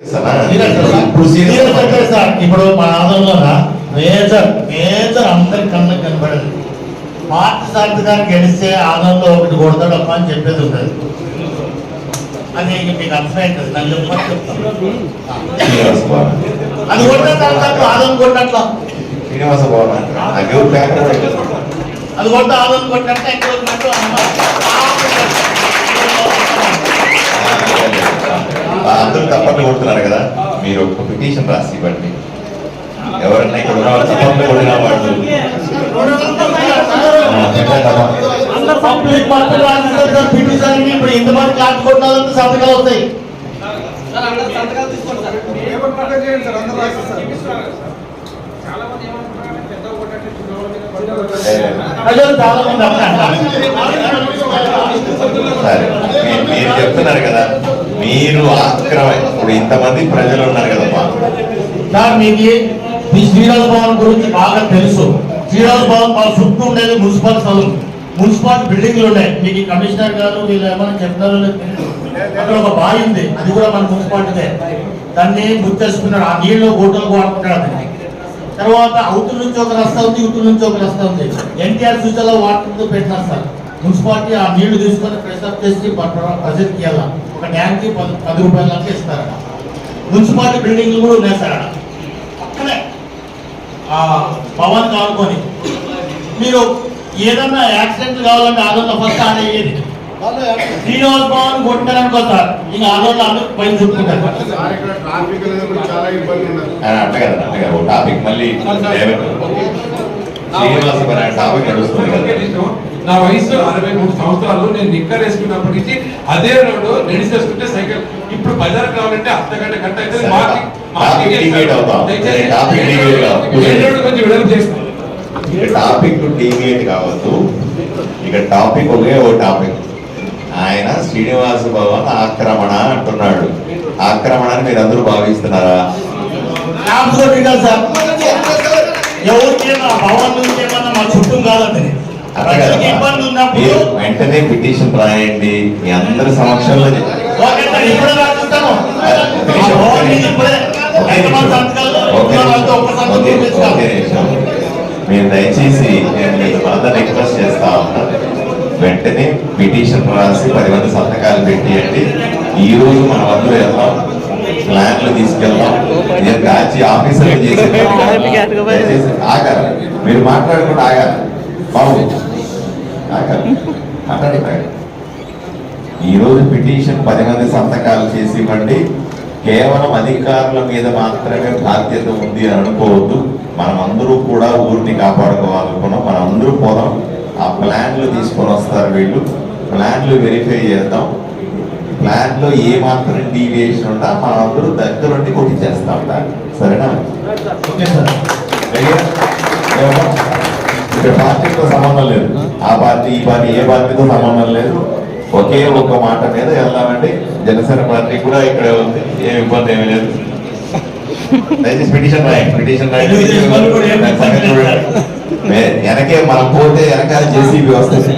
ఇప్పుడు సీరియస్ అంటే మా ఆదంలో మేజర్ మేజర్ అందరి కన్నా కనబడదు పార్టీ సార్థకాన్ని గెలిస్తే ఆంధ్రంలో ఒకటి కొడతాడు అప్ప అని చెప్పేది ఉంటుంది అది మీకు అర్థమైంది నన్ను చెప్పమని చెప్తాను అది కొట్టినట్లు ఆదం కొట్టినట్లు శ్రీనివాస భవన్ అది కొట్ట ఆదం కొట్టినట్టు ఎక్కడ ఉన్నట్టు అమ్మ. తప్పట్లు కొడుతున్నారు కదా? మీరు ఒక పిటిషన్ రాసి ఇవ్వండి. ఎవరన్నా ఇక్కడ ఉన్న వాళ్ళు తప్పట్లు కొడిన వాళ్ళు. పబ్లిక్ పిటిషన్ ఇప్పుడు ఇంతమంది సంతకాలు వస్తాయి. సార్ మీరు చెప్తున్నారు కదా మీరు ఆక్రమ ఇప్పుడు ఇంతమంది ప్రజలు ఉన్నారు కదమ్మా సార్ మీకు మీ శ్రీరాజ్ భవన్ గురించి బాగా తెలుసు. శ్రీరాజ్ భవన్ మా చుట్టూ ఉండేది మున్సిపల్ స్థలం మున్సిపల్ బిల్డింగ్లు ఉన్నాయి. మీకు కమిషనర్ గారు వీళ్ళు ఏమైనా చెప్తారో అక్కడ ఒక బావి ఉంది. అది కూడా మన మున్సిపాలిటీదే. దాన్ని గుర్తేసుకున్నాడు. ఆ నీళ్ళు గోటలు వాడుకుంటాడు అతన్ని తర్వాత అవుతుల నుంచి ఒక రస్తా ఉంది ఇటు నుంచి ఒక రస్తా ఉంది. ఎన్టీఆర్ సూచనలో వాటర్ పెట్టినా సార్. మున్సిపాలిటీ ఆ నీళ్ళు తీసుకొని ప్రెసప్ చేసి ప్రజెంట్ చేయాలి ఒక ట్యాంక్ పది పది రూపాయల దాకా ఇస్తారట. మున్సిపాలిటీ బిల్డింగ్లు కూడా సార్ అక్కడ ఆ పవన్ కానుకొని. మీరు ఏదన్నా యాక్సిడెంట్ కావాలంటే ఆదోళన ఫస్ట్ ఆడ అయ్యేది శ్రీనివాస్ భవన్ కొట్టారనుకో సార్ ఇంకా ఆదోళన అందరూ పైన కదా కదా. టాపిక్ మళ్ళీ డైవర్ట్. శ్రీనివాస టాపిక్ నడుస్తుంది కదా. నా వయసు అరవై మూడు సంవత్సరాలు నేను నిక్కర్ వేసుకున్నప్పటి నుంచి అదే రోడ్డు నడిచి వేసుకుంటే సైకిల్. ఇప్పుడు బజార్ కావాలంటే అర్ధ గంట గంట అయితే టాపిక్ కొంచెం డీవియేట్ కావద్దు. ఇక టాపిక్ ఒకే ఓ టాపిక్. ఆయన శ్రీనివాస భవన్ ఆక్రమణ అంటున్నాడు. ఆక్రమణ అని మీరు అందరూ భావిస్తున్నారా మీరు వెంటనే పిటిషన్ రాయండి మీ అందరి సమక్షంలో. మీరు దయచేసి నేను మీకు అందరూ రిక్వెస్ట్ చేస్తా ఉన్నా. వెంటనే పిటిషన్ రాసి పది మంది సంతకాలు పెట్టియండి. ఈ రోజు మనం అందరూ వెళ్దాం. ప్లాన్లు తీసుకెళ్దాం. ఇదే దాచి ఆఫీసర్లు చేసే ఆగాలి మీరు మాట్లాడుకుంటూ ఆగాలి బాబు. ఈ రోజు పిటిషన్ పది మంది సంతకాలు చేసి ఇవ్వండి కేవలం అధికారుల మీద మాత్రమే బాధ్యత ఉంది అని అనుకోవద్దు. మనం అందరూ కూడా ఊరిని కాపాడుకోవాలనుకున్నాం. మనం అందరూ పోదాం. ఆ ప్లాన్లు తీసుకొని వస్తారు వీళ్ళు. ప్లాన్లు వెరిఫై చేద్దాం. ప్లాన్లో ఏ మాత్రం డీవియేషన్ ఉందా మనం అందరూ దగ్గరుండి కొట్టి చేస్తాం. దాన్ని సరేనా? Okay sir? ఇక్కడ పార్టీతో సంబంధం లేదు. ఆ పార్టీ ఈ పార్టీ ఏ పార్టీతో సంబంధం లేదు. ఒకే ఒక మాట మీద వెళ్దామండి. జనసేన పార్టీ కూడా ఇక్కడే ఉంది. ఏం ఇబ్బంది ఏమీ లేదు. దయచేసి పిటిషన్ రాయండి. పిటిషన్ రాయండి. వెనకే మనం పోతే వెనకాల జేసీబీ వస్తుంది.